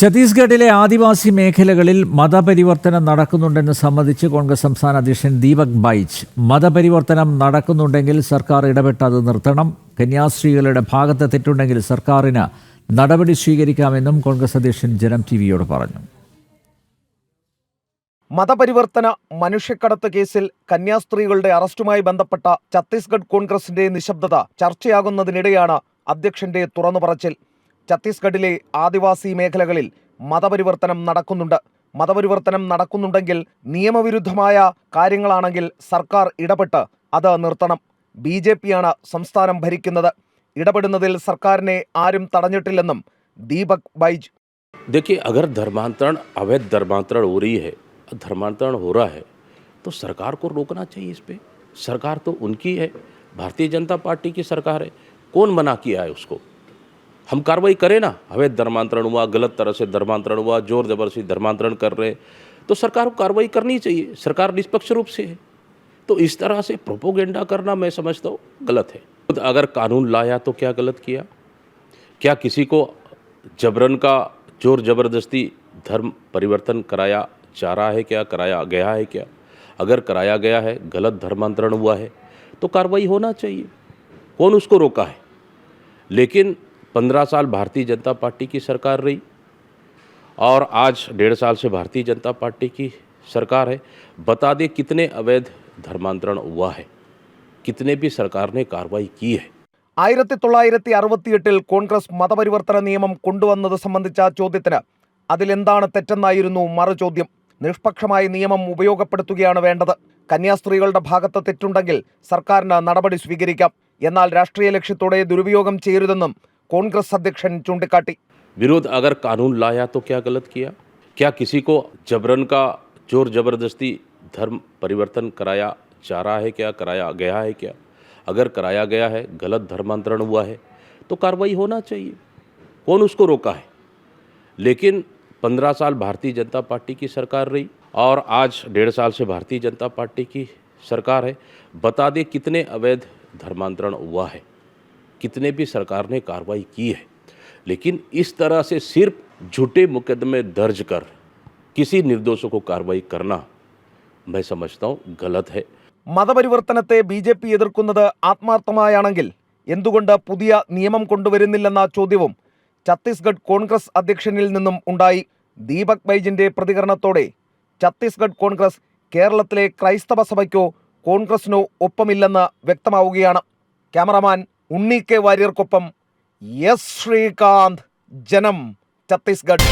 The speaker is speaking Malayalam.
ഛത്തീസ്ഗഡിലെ ആദിവാസി മേഖലകളിൽ മതപരിവർത്തനം നടക്കുന്നുണ്ടെന്ന് സംബന്ധിച്ച് കോൺഗ്രസ് സംസ്ഥാന അധ്യക്ഷൻ ദീപക് ബൈജ്. മതപരിവർത്തനം നടക്കുന്നുണ്ടെങ്കിൽ സർക്കാർ ഇടപെട്ട് അത് നിർത്തണം. കന്യാസ്ത്രീകളുടെ ഭാഗത്ത് തെറ്റുണ്ടെങ്കിൽ സർക്കാരിന് നടപടി സ്വീകരിക്കാമെന്നും കോൺഗ്രസ് അധ്യക്ഷൻ ജനം ടി വിയോട് പറഞ്ഞു. മതപരിവർത്തന മനുഷ്യക്കടത്ത് കേസിൽ കന്യാസ്ത്രീകളുടെ അറസ്റ്റുമായി ബന്ധപ്പെട്ട ഛത്തീസ്ഗഡ് കോൺഗ്രസിന്റെ നിശബ്ദത ചർച്ചയാകുന്നതിനിടെയാണ് അധ്യക്ഷന്റെ തുറന്നു പറച്ചിൽ ഛത്തീസ്ഗഡിലെ ആദിവാസി മേഖലകളിൽ മതപരിവർത്തനം നടക്കുന്നുണ്ട് മതപരിവർത്തനം നടക്കുന്നുണ്ടെങ്കിൽ നിയമവിരുദ്ധമായ കാര്യങ്ങളാണെങ്കിൽ സർക്കാർ ഇടപെട്ട് അത് നിർത്തണം ബി ജെ പിയാണ് സംസ്ഥാനം ഭരിക്കുന്നത് ഇടപെടുന്നതിൽ സർക്കാരിനെ ആരും തടഞ്ഞിട്ടില്ലെന്നും ദീപക് ബൈജ് देखिए अगर धर्मांतरण अवैध धर्मांतरण हो रही है धर्मांतरण हो रहा है तो सरकार को रोकना चाहिए इस पे सरकार तो उनकी है भारतीय जनता पार्टी की सरकार है कौन मना किया है उसको हम कार्रवाई करें ना। अवैध धर्मांतरण हुआ, गलत तरह से धर्मांतरण हुआ, ज़ोर ज़बरदस्ती धर्मांतरण कर रहे तो सरकार को कार्रवाई करनी चाहिए, सरकार निष्पक्ष रूप से है। तो इस तरह से प्रोपोगेंडा करना मैं समझता हूँ गलत है। तो अगर कानून लाया तो क्या गलत किया? क्या किसी को जबरन का ज़ोर ज़बरदस्ती धर्म परिवर्तन कराया जा रहा है क्या, कराया गया है क्या? अगर कराया गया है, गलत धर्मांतरण हुआ है तो कार्रवाई होना चाहिए। कौन उसको रोका है? लेकिन पंद्रह साल भारतीय जनता पार्टी की सरकार रही और आज डेढ़ साल से भारतीय जनता पार्टी की सरकार है बता दे कितने अवैध धर्मांतरण हुआ है कितने भी सरकार ने कार्रवाई की है ആയിരത്തി തൊള്ളായിരത്തി അറുപത്തിയെട്ടിൽ കോൺഗ്രസ് മതപരിവർത്തന നിയമം കൊണ്ടുവന്നത് സംബന്ധിച്ച ചോദ്യത്തിന് അതിലെന്താണ് തെറ്റെന്നായിരുന്നു മറുചോദ്യം നിഷ്പക്ഷമായ നിയമം ഉപയോഗപ്പെടുത്തുകയാണ് വേണ്ടത് കന്യാസ്ത്രീകളുടെ ഭാഗത്ത് തെറ്റുണ്ടെങ്കിൽ സർക്കാരിന് നടപടി സ്വീകരിക്കാം എന്നാൽ രാഷ്ട്രീയ ലക്ഷ്യത്തോടെ ദുരുപയോഗം ചെയ്യരുതെന്നും കോൺഗ്രസ് അധ്യക്ഷൻ ചൂണ്ടിക്കാട്ടി विरोध अगर कानून लाया तो क्या गलत किया क्या किसी को जबरन का जोर जबरदस्ती धर्म परिवर्तन कराया जा रहा है क्या कराया गया है क्या अगर कराया गया है गलत धर्मांतरण हुआ है तो कार्रवाई होना चाहिए कौन उसको रोका है लेकिन पंद्रह साल भारतीय जनता पार्टी की सरकार रही और आज डेढ़ साल से भारतीय जनता पार्टी की सरकार है बता दे कितने अवैध धर्मांतरण हुआ है कितने भी सरकार ने कार्रवाई की है लेकिन इस तरह से सिर्फ झूठे मुकदमे दर्ज कर किसी निर्दोषों को कार्रवाई करना मैं समझता हूँ गलत है മതപരിവർത്തനത്തെ ബി ജെ പി എതിർക്കുന്നത് ആത്മാർത്ഥമായാണെങ്കിൽ എന്തുകൊണ്ട് പുതിയ നിയമം കൊണ്ടുവരുന്നില്ലെന്ന ചോദ്യവും ഛത്തീസ്ഗഡ് കോൺഗ്രസ് അധ്യക്ഷനിൽ നിന്നും ഉണ്ടായി ദീപക് ബൈജിന്റെ പ്രതികരണത്തോടെ ഛത്തീസ്ഗഡ് കോൺഗ്രസ് കേരളത്തിലെ ക്രൈസ്തവ സഭയ്ക്കോ കോൺഗ്രസിനോ ഒപ്പമില്ലെന്ന് വ്യക്തമാവുകയാണ് ക്യാമറമാൻ ഉണ്ണി കെ വാര്യർക്കൊപ്പം എസ് ശ്രീകാന്ത് ജനം ഛത്തീസ്ഗഡ്.